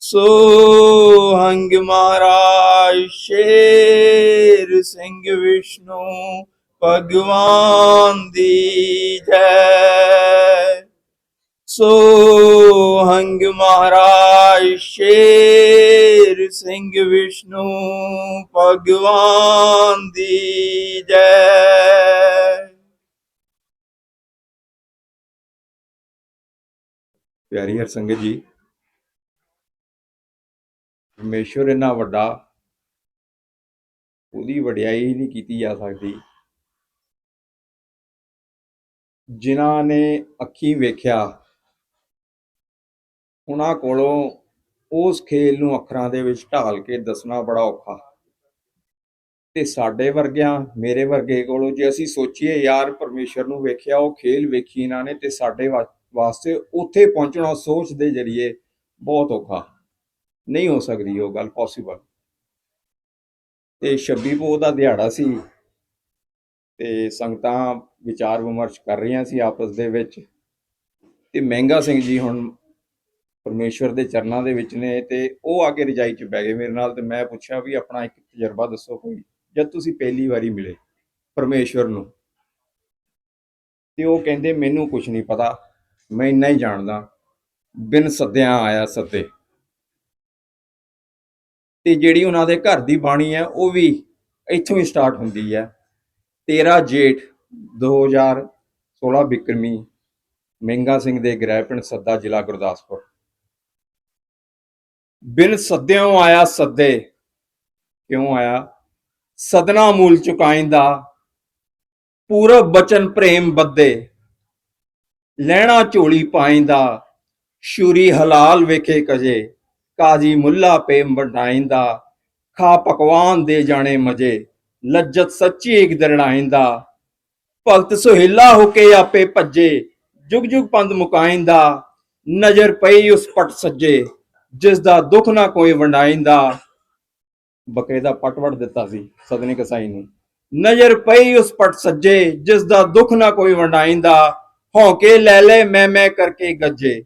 ਸੋ ਹੰਗ ਮਹਾਰਾਜ ਸ਼ੇਰ ਸਿੰਘ ਵਿਸ਼ਨੂੰ ਭਗਵਾਨ ਦੀ ਜੈ। ਸੋ ਹੰਗ ਮਹਾਰਾਜ ਸ਼ੇਰ ਸਿੰਘ ਵਿਸ਼ਨੂੰ ਭਗਵਾਨ ਦੀ ਜੈ। ਪਿਆਰੀ ਹਰ ਸੰਗਤ ਜੀ ਪਰਮੇਸ਼ਵਰ ਇੰਨਾ ਵੱਡਾ, ਉਹਦੀ ਵਡਿਆਈ ਹੀ ਨਹੀਂ ਕੀਤੀ ਜਾ ਸਕਦੀ। ਜਿਨ੍ਹਾਂ ਨੇ ਅੱਖੀ ਵੇਖਿਆ, ਉਹਨਾਂ ਕੋਲੋਂ ਉਸ ਖੇਲ ਨੂੰ ਅੱਖਰਾਂ ਦੇ ਵਿੱਚ ਢਾਲ ਕੇ ਦੱਸਣਾ ਬੜਾ ਔਖਾ। ਤੇ ਸਾਡੇ ਵਰਗਿਆਂ, ਮੇਰੇ ਵਰਗੇ ਕੋਲੋਂ ਜੇ ਅਸੀਂ ਸੋਚੀਏ, ਯਾਰ ਪਰਮੇਸ਼ਰ ਨੂੰ ਵੇਖਿਆ, ਉਹ ਖੇਲ ਵੇਖੀ ਇਹਨਾਂ ਨੇ, ਤੇ ਸਾਡੇ ਵਾ- ਵਾਸਤੇ ਉੱਥੇ ਪਹੁੰਚਣਾ ਸੋਚ ਦੇ ਜਰੀਏ ਬਹੁਤ ਔਖਾ। ਨਹੀਂ ਹੋ ਸਕਦੀ ਉਹ ਗੱਲ ਪੋਸੀਬਲ ਤੇ 26 ਪੋ ਦਾ ਦਿਹਾੜਾ ਸੀ ਤੇ ਸੰਗਤਾਂ ਵਿਚਾਰ ਵਿਮਰਸ਼ ਕਰ ਰਹੀਆਂ ਸੀ ਆਪਸ ਦੇ ਵਿੱਚ। ਤੇ ਮਹਿੰਗਾ ਸਿੰਘ ਜੀ ਹੁਣ ਪਰਮੇਸ਼ਵਰ ਦੇ ਚਰਨਾਂ ਦੇ ਵਿੱਚ ਨੇ ਤੇ ਉਹ ਆ ਕੇ ਰਜਾਈ 'ਚ ਬਹਿ ਗਏ ਮੇਰੇ ਨਾਲ ਤੇ ਮੈਂ ਪੁੱਛਿਆ ਵੀ ਆਪਣਾ ਇੱਕ ਤਜਰਬਾ ਦੱਸੋ ਕੋਈ, ਜਦ ਤੁਸੀਂ ਪਹਿਲੀ ਵਾਰੀ ਮਿਲੇ ਪਰਮੇਸ਼ਵਰ ਨੂੰ। ਤੇ ਉਹ ਕਹਿੰਦੇ, ਮੈਨੂੰ ਕੁਝ ਨਹੀਂ ਪਤਾ, ਮੈਂ ਇੰਨਾ ਹੀ ਜਾਣਦਾ। ਬਿਨ ਸੱਦਿਆਂ ਆਇਆ ਸੱਦੇ। ਤੇ ਜਿਹੜੀ ਉਹਨਾਂ ਦੇ ਘਰ ਦੀ ਬਾਣੀ ਹੈ, ਉਹ ਵੀ ਇੱਥੋਂ ਹੀ ਸਟਾਰਟ ਹੁੰਦੀ ਹੈ। 13 ਜੇਠ 2016 ਬਿਕਰਮੀ, ਮਹਿੰਗਾ ਸਿੰਘ ਦੇ ਗ੍ਰਹਿ ਪਿੰਡ ਸੱਦਾ ਜ਼ਿਲ੍ਹਾ ਗੁਰਦਾਸਪੁਰ। ਬਿਨ ਸੱਦਿਓਂ ਆਇਆ ਸੱਦੇ। ਕਿਉਂ ਆਇਆ? ਸਦਨਾ ਮੂਲ ਚੁਕਾਇੰਦਾ ਪੂਰਬ ਬਚਨ ਪ੍ਰੇਮ ਬੱਦੇ ਲੈਣਾ ਝੋਲੀ ਪਾਇੰਦਾ ਸ਼ੂਰੀ ਹਲਾਲ ਵੇਖੇ ਕਜੇ। ਕਾਜੀ ਮੁੱਲਾ ਪੇ ਵਡਾਇੰਦਾ, ਖਾ ਪਕਵਾਨ ਦੇ ਜਾਣੇ ਮਜੇ, ਲੱਜਤ ਸੱਚੀ ਇੱਕ ਦਰੜਾਇੰਦਾ ਭਗਤ ਸੁਹੇਲਾ ਹੋ ਕੇ ਆਪੇ ਭੱਜੇ, ਜੁਗ ਜੁਗ ਪੰਦ ਮੁਕਾਇੰਦਾ, ਨਜ਼ਰ ਪਈ ਉਸ ਪਟ ਸੱਜੇ, ਜਿਸ ਦਾ ਦੁੱਖ ਨਾ ਕੋਈ ਵੰਡਾਇੰਦਾ। ਬਕਾਇਦਾ ਪਟ ਵੜ ਦਿੱਤਾ ਸੀ ਸਦਨੇ ਕਸਾਈ ਨੂੰ। ਨਜ਼ਰ ਪਈ ਉਸ ਪਟ ਸੱਜੇ, ਜਿਸ ਦਾ ਦੁੱਖ ਨਾ ਕੋਈ ਵੰਡਾਇੰਦਾ। ਹੌਕੇ ਲੈ ਲੈ ਮੈਂ ਮੈਂ ਕਰਕੇ ਗੱਜੇ,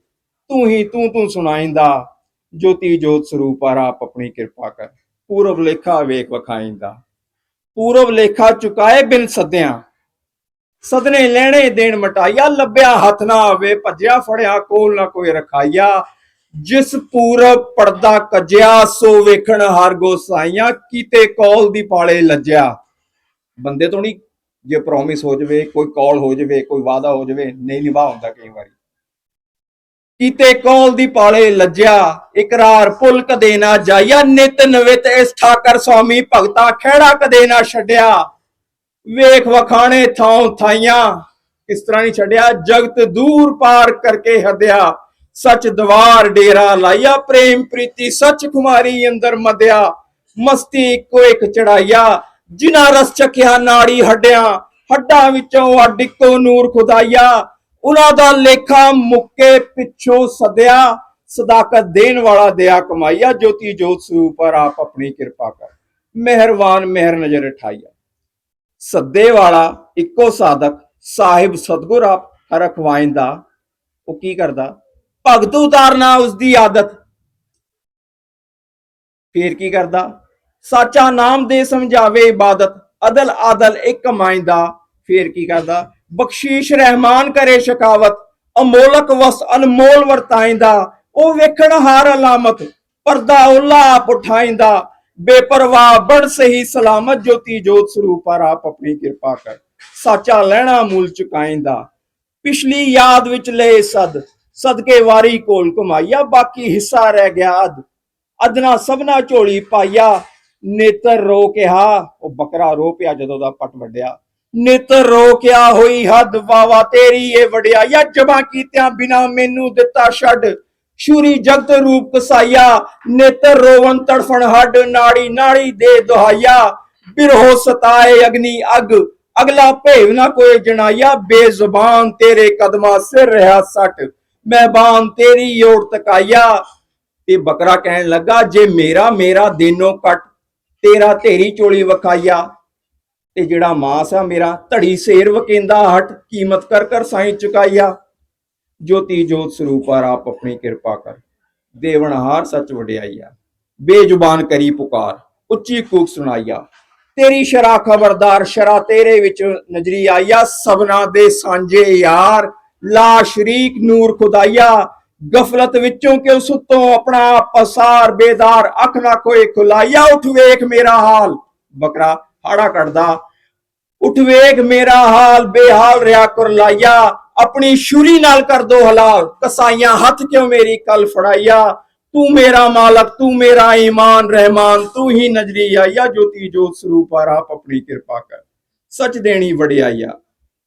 ਤੂੰ ਹੀ ਤੂੰ ਤੂੰ ਸੁਣਾਇੰਦਾ। ਜੋਤੀ ਜੋਤ ਸਰੂਪ ਆ ਆਪ ਆਪਣੀ ਕਿਰਪਾ ਕਰ। ਪੂਰਬ ਲੇਖਾ ਵੇਖ ਵਖਾਇੰਦਾ। ਪੂਰਬ ਲੇਖਾ ਚੁਕਾਏ ਬਿਨ ਸੱਦਿਆਂ। ਸਦਨੇ ਲੈਣੇ ਦੇਣ ਮਟਾਇਆ, ਲੱਭਿਆ ਹੱਥ ਨਾ ਆਵੇ, ਭੱਜਿਆ ਫੜਿਆ, ਕੋਲ ਨਾ ਕੋਈ ਰਖਾਇਆ। ਜਿਸ ਪੂਰਬ ਪਰਦਾ ਕੱਜਿਆ, ਸੋ ਵੇਖਣ ਹਰ ਗੋਸਾਈਆਂ ਕੀਤੇ ਕੌਲ ਦੀ ਪਾਲੇ ਲੱਜਿਆ। ਬੰਦੇ ਤੋਂ ਨਹੀਂ, ਜੇ ਪ੍ਰੋਮਿਸ ਹੋ ਜਵੇ, ਕੋਈ ਕੌਲ ਹੋ ਜਵੇ, ਕੋਈ ਵਾਅਦਾ ਹੋ ਜਵੇ, ਨਹੀਂ ਨਿਭਾ ਹੁੰਦਾ ਕਈ ਵਾਰੀ। ਕੀਤੇ ਕੌਲ ਦੀ ਪਾਲੇ ਲੱਜਿਆ, ਇਕਰਾਰ ਭੁੱਲ ਕਦੇ ਨਾ ਜਾਇਆ ਨਿਤ ਨਵਿਤ ਇਸ ਠਾਕਰ ਸੁਆਮੀ ਭਗਤਾ ਖਹਿੜਾ ਕਦੇ ਨਾ ਛੱਡਿਆ। ਵੇਖ ਵਖਾਣੇ ਥਾਂ ਥਾਈਆਂ ਕਿਸ ਤਰ੍ਹਾਂ ਨਹੀਂ ਛੱਡਿਆ, ਜਗਤ ਦੂਰ ਪਾਰ ਕਰਕੇ ਹੱਦਿਆ। ਸੱਚ ਦਵਾਰ ਡੇਰਾ ਲਾਇਆ ਪ੍ਰੇਮ ਪ੍ਰੀਤੀ ਸੱਚ ਖੁਮਾਰੀ ਅੰਦਰ ਮਦਿਆ। ਮਸਤੀ ਇੱਕੋ ਇੱਕ ਚੜਾਇਆ ਜਿਨਾ ਰਸ ਚਖਿਆ ਨਾੜੀ ਹੱਡਿਆਂ, ਹੱਡਾਂ ਵਿੱਚੋਂ ਅੱਡ ਇੱਕੋ ਨੂਰ ਖੁਦਾਇਆ ਉਹਨਾਂ ਦਾ ਲੇਖਾ ਮੁੱਕੇ ਪਿੱਛੋਂ ਸਦਿਆ, ਸਦਾਕਤ ਦੇਣ ਵਾਲਾ ਦਿਆ ਕਮਾਈਆ, ਜੋਤੀ ਜੋਤ ਸਰੂਪ ਪਰ ਆਪ ਆਪਣੀ ਕਿਰਪਾ ਕਰ। ਮਿਹਰਬਾਨ, ਮਿਹਰ ਨਜ਼ਰ ਠਾਈਆ। ਸੱਦੇ ਵਾਲਾ ਇੱਕੋ ਸਾਧਕ, ਸਾਹਿਬ ਸਤਗੁਰ ਆਪ ਰਖਵਾਇੰਦਾ ਉਹ ਕੀ ਕਰਦਾ? ਭਗਤ ਉਤਾਰਨਾ ਉਸ ਦੀ ਆਦਤ। ਫੇਰ ਕੀ ਕਰਦਾ? ਸਾਚਾ ਨਾਮ ਦੇ ਸਮਝਾਵੇ ਇਬਾਦਤ ਅਦਲ ਆਦਲ ਇੱਕ ਕਮਾਇੰਦਾ ਫੇਰ ਕੀ ਕਰਦਾ? ਬਖਸ਼ੀਸ਼ ਰਹਿਮਾਨ ਕਰੇ ਸ਼ਕਾਵਤ, ਅਮੋਲਕ ਵਸ ਅਨਮੋਲ ਵਰਤਾਇੰਦਾ, ਉਹ ਵੇਖਣ ਹਾਰ ਅਲਾਮਤ, ਪਰਦਾ ਉਲਾ ਆਪ ਉਠਾਇੰਦਾ, ਬੇਪਰਵਾਹ ਬੜ ਸਹੀ ਸਲਾਮਤ, ਜੋਤੀ ਜੋਤ ਸਰੂਪ ਪਰ ਆਪ ਆਪਣੀ ਕਿਰਪਾ ਕਰ, ਸਾਚਾ ਲੈਣਾ ਮੂਲ ਚੁਕਾਇੰਦਾ। ਪਿਛਲੀ ਯਾਦ ਵਿੱਚ ਲਏ ਸਦ, ਸਦਕੇ ਵਾਰੀ ਕੋਲ ਕਮਾਈਆ ਬਾਕੀ ਹਿੱਸਾ ਰਹਿ ਗਿਆ ਅਦ ਅਦਨਾ ਸਭਨਾ ਝੋਲੀ ਪਾਈਆ ਨੇਤਰ ਰੋ ਕਿਹਾ, ਉਹ ਬਕਰਾ ਰੋ ਪਿਆ ਜਦੋਂ ਦਾ ਪਟ ਵੱਡਿਆ ਨੇਤਰ ਰੋ ਕਿਆ ਹੋਈ ਹੱਦ ਵਾਵਾ ਤੇਰੀ ਇਹ ਵਡਿਆਈਆ ਜਮਾ ਕੀਤਿਆਂ ਬਿਨਾ ਮੈਨੂੰ ਦਿੱਤਾ ਛੱਡ। ਸ਼ੂਰੀ ਜਗਤ ਰੂਪ ਕਸਾਇਆ ਨੇਤਰ ਰੋਵਨ ਤੜਫਣ ਹੱਡ, ਨਾੜੀ ਨਾੜੀ ਦੇ ਦੁਹਾਇਆ। ਬਿਰਹੋ ਸਤਾਏ ਅਗਨੀ ਅਗ, ਅਗਲਾ ਭੇਵ ਨਾ ਕੋਈ ਜਣਾਇਆ। ਬੇਜ਼ੁਬਾਨ ਤੇਰੇ ਕਦਮਾਂ ਸਿਰ ਰਹਾ ਸੱਟ। ਮਹਿਬਾਨ ਤੇਰੀ ਓੜ ਤਕਾਇਆ। ਤੇ ਬੱਕਰਾ ਕਹਿਣ ਲੱਗਾ, ਜੇ ਮੇਰਾ ਮੇਰਾ ਦੇਨੋ ਕੱਟ, ਤੇਰਾ ਤੇਰੀ ਚੋਲੀ ਵਖਾਇਆ। ਤੇ ਜਿਹੜਾ ਮਾਸ ਆ ਮੇਰਾ, ਧੜੀ ਸੇਰ ਵਕੇਂਦਾ ਹਟ, ਕੀਮਤ ਕਰ ਕਰ ਸਾਈਂ ਚੁਕਾਇਆ ਜੋਤੀ ਜੋਤ ਸਰੂਪਾਰ ਆਪ ਆਪਣੀ ਕਿਰਪਾ ਕਰ। ਦੇਵਨਹਾਰ ਸੱਚ ਵਡਿਆਈਆ। ਬੇਜ਼ੁਬਾਨ ਕਰੀ ਪੁਕਾਰ, ਉੱਚੀ ਕੂਕ ਸੁਣਾਈਆ। ਤੇਰੀ ਸ਼ਰਾ ਖਬਰਦਾਰ, ਸ਼ਰਾ ਤੇਰੇ ਵਿੱਚ ਨਜ਼ਰੀ ਆਇਆ ਸਭਨਾ ਦੇ ਸਾਂਝੇ ਯਾਰ ਲਾ ਸ਼ਰੀਕ ਨੂਰ ਖੁਦਾਇਆ ਗਫਲਤ ਵਿੱਚੋਂ ਕਿਉਂ ਸੁੱਤੋਂ? ਆਪਣਾ ਪਸਾਰ ਬੇਦਾਰ, ਅੱਖ ਨਾ ਕੋਈ ਖੁਲਾਈਆ। ਉਠ ਵੇਖ ਮੇਰਾ ਹਾਲ। ਬਕਰਾ ਹਾੜਾ ਕੱਢਦਾ। ਉੱਠ ਵੇਖ ਮੇਰਾ ਹਾਲ, ਬੇਹਾਲ ਰਿਆ ਕਰ ਲਾਇਆ ਆਪਣੀ ਸ਼ੂਰੀ ਨਾਲ ਕਰ ਦੋ ਹਲਾਲ। ਕਸਾਈਆਂ ਹੱਥ ਕਿਉਂ ਮੇਰੀ ਕਲ ਫੜਾਈਆ? ਤੂੰ ਮੇਰਾ ਮਾਲਕ, ਤੂੰ ਮੇਰਾ ਈਮਾਨ, ਰਹਿਮਾਨ, ਤੂੰ ਹੀ ਨਜ਼ਰੀ ਆਇਆ ਜੋਤੀ ਜੋਤ ਸਰੂਪ ਆ ਆਪ ਆਪਣੀ ਕਿਰਪਾ ਕਰ। ਸੱਚ ਦੇਣੀ ਵਡਿਆਈਆ।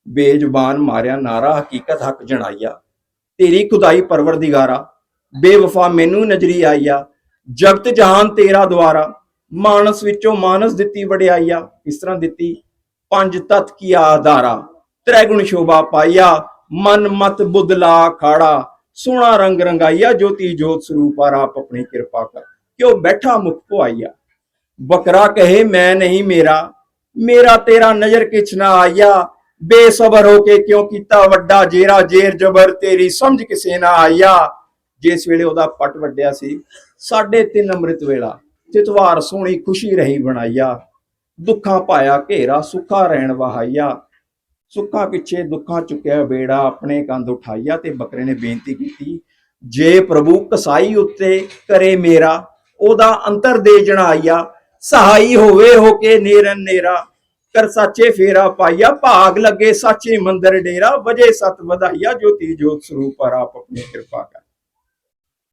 ਬੇਜ਼ੁਬਾਨ ਮਾਰਿਆ ਨਾਰਾ, ਹਕੀਕਤ ਹੱਕ ਜਣਾਈਆ। ਤੇਰੀ ਖੁਦਾਈ ਪਰਵਰਦੀਗਾਰਾ। ਬੇਵਫਾ ਮੈਨੂੰ ਨਜ਼ਰੀ ਆਈਆ। ਜਗਤ ਜਹਾਨ ਤੇਰਾ ਦੁਆਰਾ। ਮਾਨਸ ਵਿੱਚੋਂ ਮਾਨਸ ਦਿੱਤੀ ਵਡਿਆਈਆ, ਇਸ ਤਰ੍ਹਾਂ ਦਿੱਤੀ, ਪੰਜ ਤਤ ਕੀ ਆਧਾਰਾ, ਤ੍ਰੈਗੁਣ ਸ਼ੋਭਾ ਪਾਈਆ, ਮਨ ਮਤ ਬੁਦਲਾ ਖਾੜਾ ਸੋਹਣਾ ਰੰਗ ਰੰਗਾਈਆ, ਜੋਤੀ ਜੋਤ ਸਰੂਪ ਆ ਆਪ ਆਪਣੀ ਕਿਰਪਾ ਕਰ। ਕਿਉ ਬੈਠਾ ਮੁਖ ਪੁਆਈਆ? ਬਕਰਾ ਕਹੇ, ਮੈਂ ਨਹੀਂ ਮੇਰਾ ਮੇਰਾ ਤੇਰਾ ਨਜ਼ਰ ਕਿਛ ਨਾ ਆਇਆ ਬੇਸਬਰ ਹੋ ਕੇ ਕਿਉਂ ਕੀਤਾ ਵੱਡਾ ਜੇਰਾ, ਜੇਰ ਜਬਰ ਤੇਰੀ ਸਮਝ ਕਿਸੇ ਨਾ ਆਇਆ ਜਿਸ ਵੇਲੇ ਉਹਦਾ ਪਟ ਵੱਡਿਆ ਸੀ, ਸਾਢੇ ਤਿੰਨ ਅੰਮ੍ਰਿਤ ਵੇਲਾ ਤਿਤਵਾਰ ਸੋਹਣੀ ਖੁਸ਼ੀ ਰਹੀ ਬਣਾਈਆ। ਦੁੱਖਾਂ ਪਾਇਆ ਘੇਰਾ, ਸੁੱਖਾ ਰਹਿਣ ਵਹਾਈਆ। ਸੁੱਖਾਂ ਪਿੱਛੇ ਦੁੱਖਾਂ ਚੁੱਕਿਆ ਬੇੜਾ ਆਪਣੇ ਕੰਧ ਉਠਾਈਆ ਤੇ ਬੱਕਰੇ ਨੇ ਬੇਨਤੀ ਕੀਤੀ, ਜੇ ਪ੍ਰਭੂ ਕਸਾਈ ਉੱਤੇ ਕਰੇ ਮੇਰਾ, ਉਹਦਾ ਅੰਤਰ ਦੇ ਜਣਾਈਆ। ਸਹਾਈ ਹੋਵੇ ਹੋ ਕੇ ਨੇਰਨ ਨੇਰਾ। ਕਰ ਸਾਚੇ ਫੇਰਾ ਪਾਈਆ, ਭਾਗ ਲੱਗੇ ਸਾਚੇ ਮੰਦਰ ਡੇਰਾ। ਵਜੇ ਸਤ ਵਧਾਈਆ, ਜੋਤੀ ਜੋਤ ਸਰੂਪ ਪਰ ਆਪ ਆਪਣੀ ਕਿਰਪਾ ਕਰ।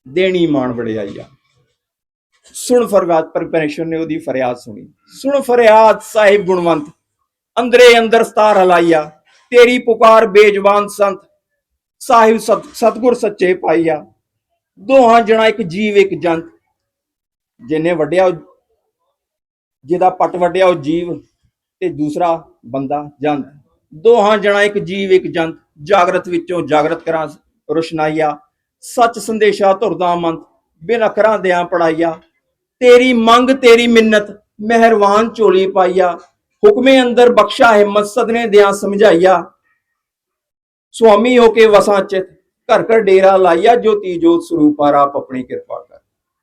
ਦੇਣੀ ਮਾਣ ਵੜਿਆਈਆ ਸੁਣ ਫਰਿਆਦ, ਪਰ ਪਰਮੇਸ਼ਰ ਨੇ ਉਹਦੀ ਫਰਿਆਦ ਸੁਣੀ। ਸੁਣ ਫਰਿਆਦ, ਸਾਹਿਬ ਗੁਣਵੰਤ, ਅੰਦਰੇ ਅੰਦਰ ਸਤਾਰ ਹਲਾਈਆ, ਤੇਰੀ ਪੁਕਾਰ ਬੇਜਵਾਨ ਸੰਤ, ਸਾਹਿਬ ਸਤ, ਸਤਗੁਰ ਸੱਚੇ ਪਾਈਆ। ਦੋਹਾਂ ਜਣਾ ਇੱਕ ਜੀਵ, ਇੱਕ ਜੰਤ। ਜਿਹਨੇ ਵੱਡਿਆ ਜਿਹਦਾ ਪੱਟ ਵੱਡਿਆ ਉਹ ਜੀਵ ਤੇ ਦੂਸਰਾ ਬੰਦਾ ਜੰਤ। ਦੋਹਾਂ ਜਣਾ ਇੱਕ ਜੀਵ, ਇੱਕ ਜੰਤ। ਜਾਗਰਤ ਵਿੱਚੋਂ ਜਾਗਰਤ ਕਰਾਂ ਰੁਸ਼ਨਾਈਆ। ਸੱਚ ਸੰਦੇਸ਼ਾ ਧੁਰਦਾ ਮੰਤ, ਬਿਨ ਅੱਖਰਾਂ ਦਿਆਂ ਪੜਾਈਆ ਤੇਰੀ ਮੰਗ, ਤੇਰੀ ਮਿੰਨਤ, ਮਿਹਰਬਾਨ ਝੋਲੀ ਪਾਈਆ। ਹੁਕਮੇ ਅੰਦਰ ਬਖਸ਼ਾ ਹਿੰਮਤ ਸਦਨੇ ਦਿਆਂ ਸਮਝਾਈਆ। ਸੁਆਮੀ ਹੋ ਕੇ ਵਸਾਂ ਚਿਤ, ਘਰ ਘਰ ਡੇਰਾ ਲਾਈਆ, ਜੋਤੀ ਜੋਤ ਸਰੂਪ ਆਪ ਆਪਣੀ ਕਿਰਪਾ ਕਰ।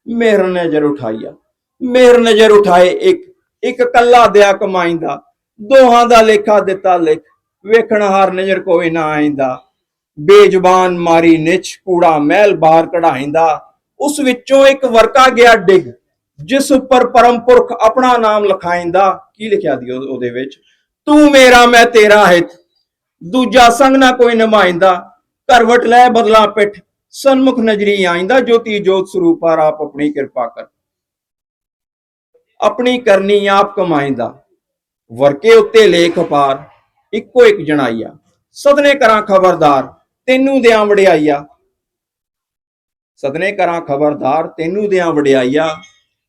ਮਿਹਰ ਨਜ਼ਰ ਉਠਾਈਆ। ਮਿਹਰ ਨਜ਼ਰ ਉਠਾਏ ਇੱਕ ਇੱਕ ਕੱਲਾ ਦਿਆ ਕਮਾਈਂਦਾ ਦੋਹਾਂ ਦਾ ਲੇਖਾ ਦਿੱਤਾ ਲਿਖ, ਵੇਖਣ ਹਾਰ ਨਜ਼ਰ ਕੋਈ ਨਾ ਆਇਂਦਾ। ਬੇਜ਼ੁਬਾਨ ਮਾਰੀ ਨਿਛ, ਕੂੜਾ ਮਹਿਲ ਬਾਹਰ ਕਢਾਇਂਦਾ। ਉਸ ਵਿੱਚੋਂ ਇੱਕ ਵਰਕਾ ਗਿਆ ਡਿੱਗ। ਜਿਸ ਉੱਪਰ ਪਰਮ ਪੁਰਖ ਆਪਣਾ ਨਾਮ ਲਿਖਾਇਂਦਾ, ਕੀ ਲਿਖਿਆ ਦੀ ਉਹਦੇ ਵਿੱਚ? ਤੂੰ ਮੇਰਾ, ਮੈਂ ਤੇਰਾ ਹਿਤ। ਦੂਜਾ ਸੰਗ ਨਾ ਕੋਈ ਨਮਾਇੰਦਾ। ਕਰਵਟ ਲੈ ਬਦਲਾ ਪਿੱਠ। ਸਨਮੁਖ ਨਜ਼ਰੀ ਆਇਂਦਾ। ਜੋਤੀ ਜੋਤ ਸਰੂਪ ਆਪ ਆਪਣੀ ਕਿਰਪਾ ਕਰ। ਆਪਣੀ ਕਰਨੀ ਆਪ ਕਮਾਇਂਦਾ। ਵਰਕੇ ਉੱਤੇ ਲੇਖ ਪਾਰ। ਇੱਕੋ ਇੱਕ ਜਣਾਈਆ। ਸਦਨੇ ਕਰਾਂ ਖਬਰਦਾਰ, ਤੈਨੂੰ ਦਿਆਂ ਵਡਿਆਈਆ। ਸਦਨੇ ਕਰਾਂ ਖਬਰਦਾਰ, ਤੈਨੂੰ ਦਿਆਂ ਵਡਿਆਈਆ।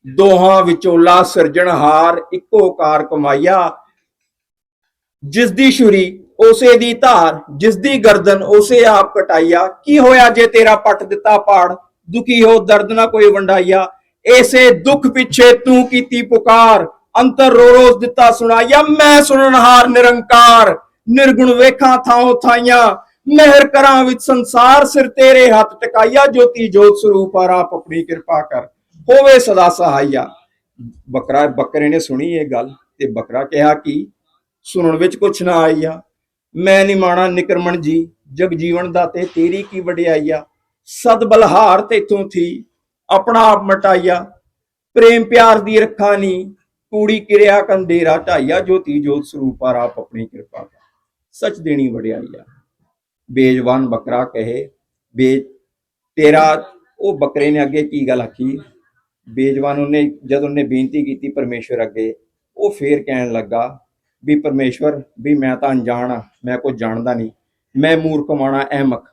ਦੋਹਾਂ ਵਿਚੋਲਾ ਸਿਰਜਣਹਾਰ ਇੱਕੋ ਕਾਰ ਕਮਾਈਆ ਜਿਸ ਦੀ ਛੁਰੀ, ਉਸੇ ਦੀ ਧਾਰ ਜਿਸ ਦੀ ਗਰਦਨ, ਉਸੇ ਆਪ ਕਟਾਈਆ ਕੀ ਹੋਇਆ ਜੇ ਤੇਰਾ ਪੱਟ ਦਿੱਤਾ ਪਾੜ? ਦੁਖੀ ਹੋ, ਦਰਦ ਨਾ ਕੋਈ ਵੰਡਾਈਆ ਐਸੇ ਦੁੱਖ ਪਿੱਛੇ ਤੂੰ ਕੀਤੀ ਪੁਕਾਰ। ਅੰਤਰ ਰੋ ਰੋਸ ਦਿੱਤਾ ਸੁਣਾਈਆ ਮੈਂ ਸੁਣਨਹਾਰ ਨਿਰੰਕਾਰ। ਨਿਰਗੁਣ ਵੇਖਾਂ ਥਾਂ ਥਾਈਆਂ। ਮਿਹਰ ਕਰਾਂ ਵਿੱਚ ਸੰਸਾਰ ਸਿਰ ਤੇਰੇ ਹੱਥ ਟਿਕਾਈਆ ਜੋਤੀ ਜੋਤ ਸਰੂਪ ਆ ਆਪ ਆਪਣੀ ਕਿਰਪਾ ਕਰ। ਹੋਵੇ ਸਦਾ ਸਹਾਈਆ ਬੱਕਰਾ, ਬੱਕਰੇ ਨੇ ਸੁਣੀ ਇਹ ਗੱਲ ਤੇ ਬੱਕਰਾ ਕਿਹਾ ਕਿ ਸੁਣਨ ਵਿੱਚ ਕੁਛ ਨਾ ਆਈਆ ਮੈਂ ਨਹੀਂ ਮਾਣਾ ਨਿਕਰਮਣ ਜੀ, ਜਗ ਜੀਵਨ ਦਾ ਤੇ ਤੇਰੀ ਕੀ ਵਡਿਆਈਆ। ਸਦ ਬਲਹਾਰ ਤੇਥੋਂ ਥੀ, ਆਪਣਾ ਆਪ ਮਟਾਈਆ ਪ੍ਰੇਮ ਪਿਆਰ ਦੀ ਰੱਖਾ ਨੀ, ਕੂੜੀ ਕਿਰਿਆ ਕੰਦੇਰਾ ਢਾਈਆ ਜੋਤੀ ਜੋਤ ਸਰੂਪ ਆ ਆਪ ਆਪਣੀ ਕਿਰਪਾ ਕਰ ਸਚ ਦੇਣੀ ਵਡਿਆਈਆ। ਬੇਜਵਾਨ ਬੱਕਰਾ ਕਹੇ, ਬੇ ਤੇਰਾ, ਉਹ ਬੱਕਰੇ ਨੇ ਅੱਗੇ ਕੀ ਗੱਲ ਆਖੀ? ਬੇਜਵਾਨ ਉਹਨੇ, ਜਦ ਉਹਨੇ ਬੇਨਤੀ ਕੀਤੀ ਪਰਮੇਸ਼ਵਰ ਅੱਗੇ, ਉਹ ਫੇਰ ਕਹਿਣ ਲੱਗਾ ਵੀ ਪਰਮੇਸ਼ਵਰ, ਵੀ ਮੈਂ ਤਾਂ ਅਣਜਾਣ ਆ, ਮੈਂ ਕੁਝ ਜਾਣਦਾ ਨਹੀਂ। ਮੈਂ ਮੂਰਖ ਮਾਣਾ, ਅਹਿਮਕ,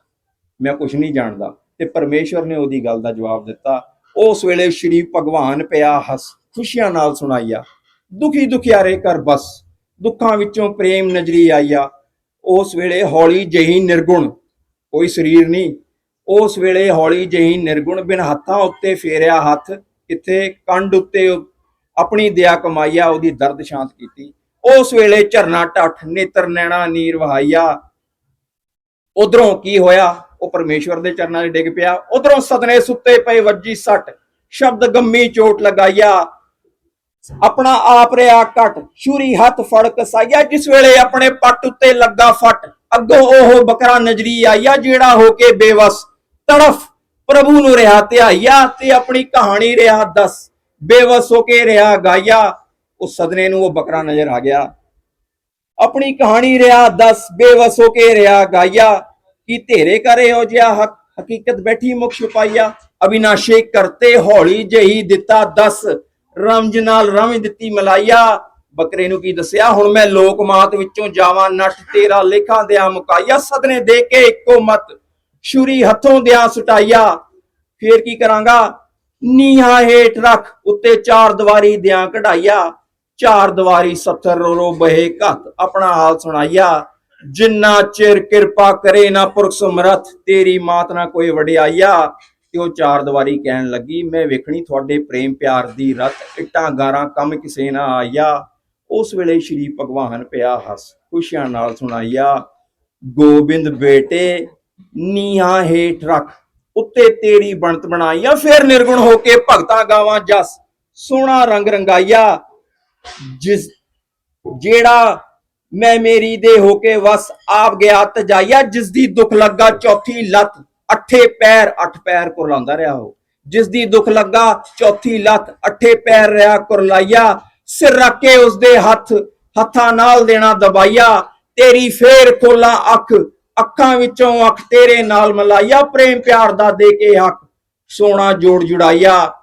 ਮੈਂ ਕੁਝ ਨਹੀਂ ਜਾਣਦਾ। ਤੇ ਪਰਮੇਸ਼ਵਰ ਨੇ ਉਹਦੀ ਗੱਲ ਦਾ ਜਵਾਬ ਦਿੱਤਾ। ਉਸ ਵੇਲੇ ਸ਼੍ਰੀ ਭਗਵਾਨ ਪਿਆ ਹੱਸ, ਖੁਸ਼ੀਆਂ ਨਾਲ ਸੁਣਾਈਆ, ਦੁਖੀ ਦੁਖਿਆਰੇ ਕਰ ਬਸ, ਦੁੱਖਾਂ ਵਿੱਚੋਂ ਪ੍ਰੇਮ ਨਜ਼ਰੀ ਆਈਆ। ਉਸ ਵੇਲੇ ਹੌਲੀ ਜਹੀ ਨਿਰਗੁਣ, ਕੋਈ ਸਰੀਰ ਨਹੀਂ। ਉਸ ਵੇਲੇ ਹੌਲੀ ਜਹੀ ਨਿਰਗੁਣ ਬਿਨ ਹੱਥਾਂ ਉੱਤੇ ਫੇਰਿਆ ਹੱਥ ਕਿੱਥੇ ਕੰਡ ਉੱਤੇ ਆਪਣੀ ਦਇਆ ਕਮਾਈਆ ਉਹਦੀ ਦਰਦ ਸ਼ਾਂਤ ਕੀਤੀ। ਉਸ ਵੇਲੇ ਝਰਨਾ ਟੱਠ, ਨੇਤਰ ਨੈਣਾ, ਨੀਰ ਵਹਾਈਆ। ਉਧਰੋਂ ਕੀ ਹੋਇਆ? ਉਹ ਪਰਮੇਸ਼ਵਰ ਦੇ ਚਰਨਾਂ 'ਚ ਡਿੱਗ ਪਿਆ। ਉਧਰੋਂ ਸਦਨੇ ਸੁੱਤੇ ਪਏ ਵੱਜੀ ਸੱਟ। ਸ਼ਬਦ ਗੰਮੀ ਚੋਟ ਲਗਾਈਆ। ਆਪਣਾ ਆਪ ਰਿਆ ਘਟ। ਛੁਰੀ ਹੱਥ ਫੜ ਕਸਾਈਆ, ਜਿਸ ਵੇਲੇ ਆਪਣੇ ਪੱਟ ਉੱਤੇ ਲੱਗਾ ਫਟ। ਅੱਗੋਂ ਉਹ ਬੱਕਰਾ ਨਜ਼ਰੀ ਆਇਆ ਜਿਹੜਾ ਹੋ ਕੇ ਬੇਵਸ ਤੜਫ ਪ੍ਰਭੂ ਨੂੰ ਰਿਹਾ ਧਿਆਈਆ ਤੇ ਆਪਣੀ ਕਹਾਣੀ ਰਿਹਾ ਦੱਸ। ਬੇਵਸ ਹੋ ਕੇ ਰਿਹਾ ਗਾਇਆ। ਉਸ ਸਦਨੇ ਨੂੰ ਉਹ ਬੱਕਰਾ ਨਜ਼ਰ ਆ ਗਿਆ। ਆਪਣੀ ਕਹਾਣੀ ਰਿਹਾ ਦੱਸ। ਬੇਵਸ ਹੋ ਕੇ ਰਿਹਾ ਗਾਇਆ। ਕਿ ਤੇਰੇ ਕਰੇ ਹੋ ਜਿਆ ਹਕ, ਹਕੀਕਤ ਬੈਠੀ ਮੁਖ ਛੁਪਾਈਆ। ਅਬਿਨਾਸ਼ੇ ਕਰਤੇ ਹੌਲੀ ਜਹੀ ਦਿੱਤਾ ਦੱਸ। ਰਮਜ ਨਾਲ ਰਮਜ ਦਿੱਤੀ ਮਲਾਈਆ। ਬੱਕਰੇ ਨੂੰ ਕੀ ਦੱਸਿਆ? ਹੁਣ ਮੈਂ ਲੋਕ ਮਾਤ ਵਿੱਚੋਂ ਜਾਵਾਂ। ਨੱਠ ਤੇਰਾ ਲੇਖਾਂ ਦਿਆਂ ਮੁਕਾਈਆ ਸਦਨੇ ਦੇ ਕੇ ਇੱਕੋ ਮਤ। ਛੁਰੀ ਹੱਥੋਂ ਦਿਆਂ ਸੁਟਾਈਆ। ਫੇਰ ਕੀ ਕਰਾਂਗਾ? ਨੀਹਾਂ ਹੇਠ ਰੱਖ ਉੱਤੇ ਚਾਰ ਦੀਵਾਰੀ ਦਿਆਂ ਕਢਾਈਆ। ਚਾਰ ਦੀਵਾਰੀ ਸੱਥਰ ਰੋ ਰੋ ਬਹੇ ਘਤ ਆਪਣਾ ਹਾਲ ਸੁਣਾਈਆ। ਜਿੰਨਾ ਚਿਰ ਕਿਰਪਾ ਕਰੇ ਨਾ ਪੁਰਖ ਸਮਰਥ, ਤੇਰੀ ਮਾਤ ਨਾ ਕੋਈ ਵਡਿਆਈਆ। ਤੇ ਉਹ ਚਾਰ ਦੀਵਾਰੀ ਕਹਿਣ ਲੱਗੀ? ਮੈਂ ਵੇਖਣੀ ਤੁਹਾਡੇ ਪ੍ਰੇਮ ਪਿਆਰ ਦੀ ਰਤ, ਇੱਟਾਂ ਗਾਰਾਂ ਕੰਮ ਕਿਸੇ ਨਾ ਆਇਆ ਉਸ ਵੇਲੇ ਸ਼੍ਰੀ ਭਗਵਾਨ ਪਿਆ ਹੱਸ, ਖੁਸ਼ੀਆਂ ਨਾਲ ਸੁਣਾਈਆ। ਗੋਬਿੰਦ ਬੇਟੇ ਨੀਹਾਂ ਹੇਠ ਰੱਖ, ਉੱਤੇ ਤੇਰੀ ਬਣਤ ਬਣਾਈਆ, ਫਿਰ ਨਿਰਗੁਣ ਹੋ ਕੇ ਭਗਤਾ ਗਾਵਾਂ ਜਸ। ਸੋਹਣਾ ਰੰਗ ਰੰਗਾਈਆ ਜਿਸ ਜਿਹੜਾ ਮੈਂ ਮੇਰੀ ਦੇ ਹੋ ਕੇ ਵਸ, ਆਪ ਗਿਆ ਤਜਾਈਆ ਜਿਸ ਦੀ ਦੁੱਖ ਲੱਗਾ ਚੌਥੀ ਲੱਤ, ਅੱਠੇ ਪੈਰ, ਅੱਠ ਪੈਰ ਕੁਰਲਾਉਂਦਾ ਰਿਹਾ ਹੋ ਜਿਸ ਦੀ ਦੁੱਖ ਲੱਗਾ ਚੌਥੀ ਲੱਤ, ਅੱਠੇ ਪੈਰ ਰਿਹਾ ਕੁਰਲਾਈਆ ਸਿਰ ਰੱਖ ਕੇ ਉਸਦੇ ਹੱਥ, ਹੱਥਾਂ ਨਾਲ ਦੇਣਾ ਦਬਾਈਆ ਤੇਰੀ ਫੇਰ ਖੋਲਾਂ ਅੱਖ ਅੱਖਾਂ ਵਿੱਚੋਂ ਅੱਖ ਤੇਰੇ ਨਾਲ ਮਲਾਈਆ ਪ੍ਰੇਮ ਪਿਆਰ ਦਾ ਦੇ ਕੇ ਹੱਕ, ਸੋਨਾ ਜੋੜ ਜੁੜਾਈਆ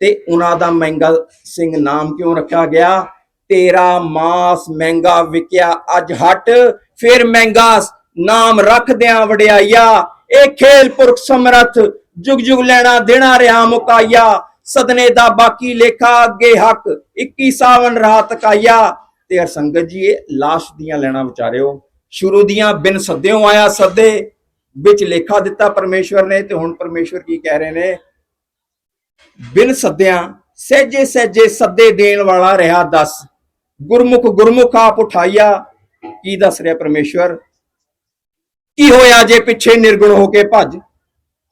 ਤੇ ਉਹਨਾਂ ਦਾ ਮਹਿੰਗਾ ਸਿੰਘ ਨਾਮ ਕਿਉਂ ਰੱਖਿਆ ਗਿਆ? ਤੇਰਾ ਮਾਸ ਮਹਿੰਗਾ ਵਿਕਿਆ ਅੱਜ ਹਟ, ਫਿਰ ਮਹਿੰਗਾ ਨਾਮ ਰੱਖਦਿਆਂ ਵਡਿਆਈਆ। ਇਹ ਖੇਲ ਪੁਰਖ ਸਮਰਥ ਜੁਗ ਜੁਗ ਲੈਣਾ ਦੇਣਾ ਰਿਹਾ ਮੁਕਾਈਆ ਸਦਨੇ ਦਾ ਬਾਕੀ ਲੇਖਾ ਅੱਗੇ ਹੱਕ 21 ਸਾਵਨ ਰਾਤ ਕਾਇਆ। ਤੇ ਅਰਸੰਗਤ ਜੀ, ਇਹ ਲਾਸ਼ ਦੀਆਂ ਲੈਣਾ ਵਿਚਾਰਿਓ ਸ਼ੁਰੂ ਦੀਆਂ ਬਿਨ ਸੱਦਿਓ ਆਇਆ ਸੱਦੇ ਵਿੱਚ ਲੇਖਾ ਦਿੱਤਾ ਪਰਮੇਸ਼ਵਰ ਨੇ ਤੇ ਹੁਣ ਪਰਮੇਸ਼ਵਰ ਕੀ ਕਹਿ ਰਹੇ ਨੇ? ਬਿਨ ਸੱਦਿਆਂ ਸਹਿਜੇ ਸਹਿਜੇ ਸੱਦੇ ਦੇਣ ਵਾਲਾ ਰਿਹਾ ਦੱਸ। ਗੁਰਮੁਖ ਗੁਰਮੁਖ ਆਪ ਉਠਾਈਆ ਕੀ ਦੱਸ ਰਿਹਾ ਪਰਮੇਸ਼ਵਰ? ਕੀ ਹੋਇਆ ਜੇ ਪਿੱਛੇ ਨਿਰਗੁਣ ਹੋ ਕੇ ਭੱਜ?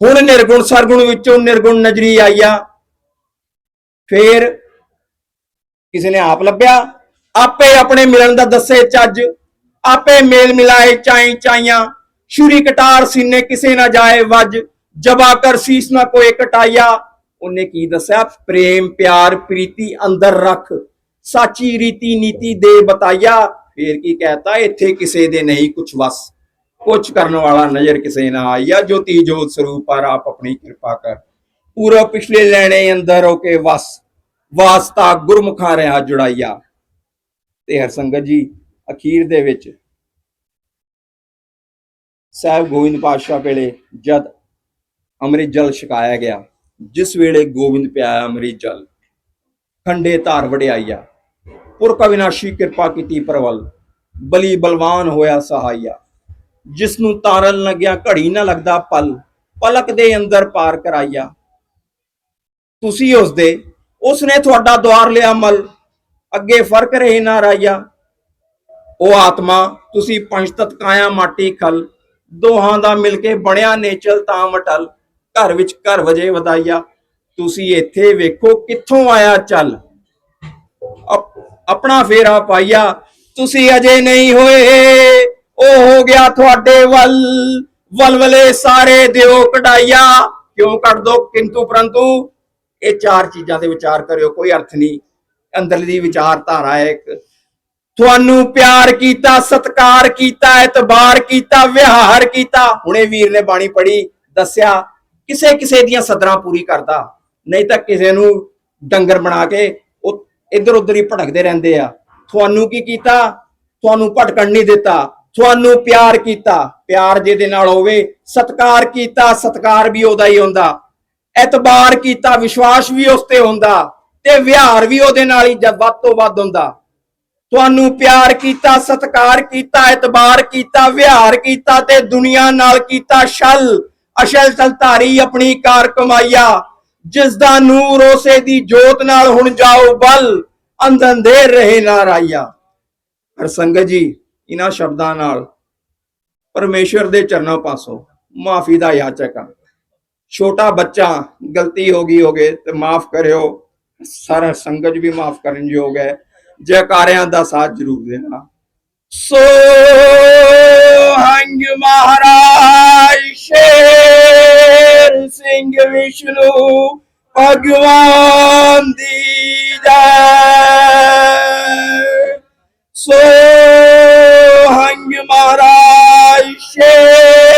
ਹੁਣ ਨਿਰਗੁਣ ਸਰਗੁਣ ਵਿੱਚੋਂ ਨਿਰਗੁਣ ਨਜ਼ਰੀ ਆਈਆ ਫੇਰ ਕਿਸੇ ਨੇ ਆਪ ਲੱਭਿਆ? ਆਪੇ ਆਪਣੇ ਮਿਲਣ ਦਾ ਦੱਸੇ ਚੱਜ। ਆਪੇ ਮੇਲ ਮਿਲਾਏ ਚਾਈ ਚਾਈਆਂ। ਛੁਰੀ ਕਟਾਰ ਸੀਨੇ ਕਿਸੇ ਨਾ ਜਾਏ ਵੱਜ। ਜਬਾ ਕਰ ਸੀਸ ਨਾ ਕੋਏ ਕਟਾਇਆ। ਉਹਨੇ ਕੀ ਦੱਸਿਆ? ਪ੍ਰੇਮ, ਪਿਆਰ, ਪ੍ਰੀਤੀ ਅੰਦਰ ਰੱਖ। ਸਾਚੀ ਰੀਤੀ ਨੀਤੀ ਦੇ ਬਤਾਇਆ। ਫੇਰ ਕੀ ਕਹਿਤਾ? ਇੱਥੇ ਕਿਸੇ ਦੇ ਨਹੀਂ ਕੁਛ ਵਸ। ਕੁਛ ਕਰਨ ਵਾਲਾ ਨਜ਼ਰ ਕਿਸੇ ਨਾ ਆਇਆ। ਜੋਤੀ ਜੋਤ ਸਰੂਪ ਆ ਆਪ ਆਪਣੀ ਕਿਰਪਾ ਕਰ। ਪੂਰਾ ਪਿਛਲੇ ਲੈਣੇ ਅੰਦਰ ਹੋ ਕੇ ਵਸ। ਵਾਸਤਾ ਗੁਰਮੁਖਾਂ ਰਿਹਾ ਜੁੜਾਈਆ ਤੇ ਹਰ ਸੰਗਤ ਜੀ ਅਖੀਰ ਦੇ ਵਿੱਚ ਸਾਹਿਬ ਗੋਬਿੰਦ ਪਾਤਸ਼ਾਹ ਵੇਲੇ ਜਦ ਅੰਮ੍ਰਿਤ ਜਲ ਛਕਾਇਆ ਗਿਆ, ਜਿਸ ਵੇਲੇ ਗੋਬਿੰਦ ਪਿਆਇਆ ਅੰਮ੍ਰਿਤ ਜਲ, ਖੰਡੇ ਧਾਰ ਵਡਿਆਈਆ, ਪੁਰਖ ਅਵਿਨਾਸ਼ੀ ਕਿਰਪਾ ਕੀਤੀ ਪਰਵਲ, ਬਲੀ ਬਲਵਾਨ ਹੋਇਆ ਸਹਾਈਆ ਜਿਸ ਨੂੰ ਤਾਰਨ ਲੱਗਿਆ ਘੜੀ ਨਾ ਲੱਗਦਾ ਪਲ, ਪਲਕ ਦੇ ਅੰਦਰ ਪਾਰ ਕਰਾਈਆ। ਤੁਸੀਂ ਉਸ ਦੇ ਉਸ ਨੇ ਤੁਹਾਡਾ ਦਵਾਰ ਲਿਆ ਮਲ, ਅੱਗੇ ਫ਼ਰਕ ਰਹੇ ਨਾ ਰਾਈਆ ਉਹ ਆਤਮਾ, ਤੁਸੀਂ ਪੰਜ ਤਤ ਕਾਇਆ ਮਾਟੀ ਖਲ, ਦੋਹਾਂ ਦਾ ਮਿਲ ਕੇ ਬਣਿਆ ਨੇਚਲ ਤਾਂ ਮਟਲ, ਘਰ ਵਿੱਚ ਘਰ ਵਜੇ ਵਧਾਈਆ, ਤੁਸੀਂ ਇੱਥੇ ਵੇਖੋ ਕਿੱਥੋਂ ਆਇਆ ਚੱਲ। ਆਪਣਾ ਫੇਰਾ ਪਾਈਆ, ਤੁਸੀਂ ਅਜੇ ਨਹੀਂ ਹੋਏ, ਉਹ ਹੋ ਗਿਆ ਤੁਹਾਡੇ ਵੱਲ, ਵਲਵਲੇ ਸਾਰੇ ਦਿਓ ਕਢਾਈਆ, ਕਿਉਂ ਕੱਢ ਦੋ ਕਿੰਤੂ ਪਰੰਤੂ? ਇਹ ਚਾਰ ਚੀਜ਼ਾਂ ਤੇ ਵਿਚਾਰ ਕਰਿਓ, ਕੋਈ ਅਰਥ ਨਹੀਂ, ਅੰਦਰਲੀ ਦੀ ਵਿਚਾਰਧਾਰਾ ਹੈ ਇੱਕ। ਤੁਹਾਨੂੰ ਪਿਆਰ ਕੀਤਾ, ਸਤਕਾਰ ਕੀਤਾ, ਇਤਬਾਰ ਕੀਤਾ, ਵਿਹਾਰ ਕੀਤਾ। ਹੁਣੇ ਵੀਰ ਨੇ ਬਾਣੀ ਪੜ੍ਹੀ, ਦੱਸਿਆ, ਕਿਸੇ ਕਿਸੇ ਦੀਆਂ ਸਦਰਾਂ ਪੂਰੀ ਕਰਦਾ। ਨਹੀਂ ਤਾਂ ਕਿਸੇ ਨੂੰ ਡੰਗਰ ਬਣਾ ਕੇ ਉਹ ਇੱਧਰ ਉੱਧਰ ਹੀ ਭਟਕਦੇ ਰਹਿੰਦੇ ਆ। ਤੁਹਾਨੂੰ ਕੀ ਕੀਤਾ? ਤੁਹਾਨੂੰ ਭਟਕਣ ਨਹੀਂ ਦਿੱਤਾ। ਤੁਹਾਨੂੰ ਪਿਆਰ ਕੀਤਾ। ਪਿਆਰ ਜਿਹਦੇ ਨਾਲ ਹੋਵੇ, ਸਤਕਾਰ ਕੀਤਾ, ਸਤਕਾਰ ਵੀ ਉਹਦਾ ਹੀ ਹੁੰਦਾ। ਇਤਬਾਰ ਕੀਤਾ, ਵਿਸ਼ਵਾਸ ਵੀ ਉਸ ਤੇ ਹੁੰਦਾ ਤੇ ਵਿਹਾਰ ਵੀ ਉਹਦੇ ਨਾਲ ਹੀ ਵੱਧ ਤੋਂ ਵੱਧ ਹੁੰਦਾ। ਤੁਹਾਨੂੰ ਪਿਆਰ ਕੀਤਾ, ਸਤਕਾਰ ਕੀਤਾ, ਇਤਬਾਰ ਕੀਤਾ, ਵਿਹਾਰ ਕੀਤਾ ਤੇ ਦੁਨੀਆ ਨਾਲ ਕੀਤਾ ਛਲ ਅਸ਼ਲ ਚਲਤਾਰੀ ਆਪਣੀ ਕਾਰ ਕਮਾਈਆ। ਜਿਸ ਦਾ ਨੂਰ ਉਸੇ ਦੀ ਜੋਤ ਨਾਲ ਹੁਣ ਜਾਓ ਬਲ। ਅੰਧ ਰਹੇ ਨਾ ਰਾਈਆ। ਪਰ ਸੰਗਤ ਜੀ, ਇਹਨਾਂ ਸ਼ਬਦਾਂ ਨਾਲ ਪਰਮੇਸ਼ਵਰ ਦੇ ਚਰਨਾਂ ਪਾਸੋਂ ਮਾਫੀ ਦਾ ਯਾਚਕ ਛੋਟਾ ਬੱਚਾ ਗਲਤੀ ਹੋ ਗਈ ਹੋਗੇ ਤੇ ਮਾਫ ਕਰਿਓ। ਸਾਰਾ ਸੰਗਤ ਵੀ ਮਾਫ ਕਰਨ ਯੋਗ ਹੈ। ਜੈਕਾਰਿਆਂ ਦਾ ਸਾਥ ਜ਼ਰੂਰ ਦੇਣਾ। ਸੋ ਹੰਗ ਮਹਾਰਾਜ, ਸ਼ੇਰ ਸਿੰਘ ਵਿਸ਼ਨੂੰ ਭਗਵਾਨ ਦੀ ਜੈ। ਸੋ ਹੰਗ ਮਹਾਰਾਜ, ਸ਼ੇਰ